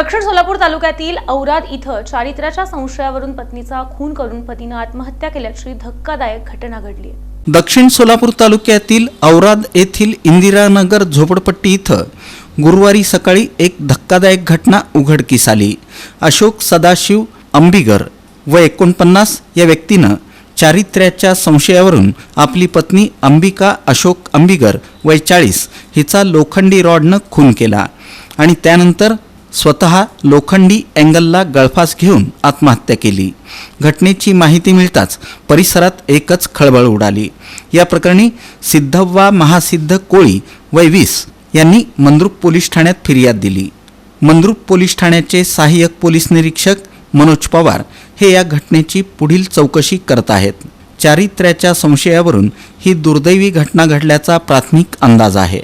दक्षिण सोलापूर तालुक्यातील औराद इथं चारित्र्याच्या संशयावरून पत्नीचा खून करून पतीनं आत्महत्या केल्याची धक्कादायक घटना घडली दक्षिण सोलापूर तालुक्यातील औराद येथील इंदिरानगर झोपडपट्टी इथं गुरुवारी सकाळी एक धक्कादायक घटना उघडकीस आली. अशोक सदाशिव अंबिगर व एकोणपन्नास या व्यक्तीनं चारित्र्याच्या संशयावरून आपली पत्नी अंबिका अशोक अंबिगर वय चाळीस हिचा लोखंडी रॉडनं खून केला आणि त्यानंतर स्वतः लोखंडी अँगलला गळफास घेऊन आत्महत्या केली. घटनेची माहिती मिळताच परिसरात एकच खळबळ उडाली. या प्रकरणी सिद्धव्वा महासिद्ध कोळी वैवीस यांनी मंद्रुप पोलीस ठाण्यात फिर्याद दिली. मंद्रुप पोलीस ठाण्याचे सहाय्यक पोलीस निरीक्षक मनोज पवार हे या घटनेची पुढील चौकशी करत आहेत. चारित्र्याच्या संशयावरून ही दुर्दैवी घटना घडल्याचा प्राथमिक अंदाज आहे.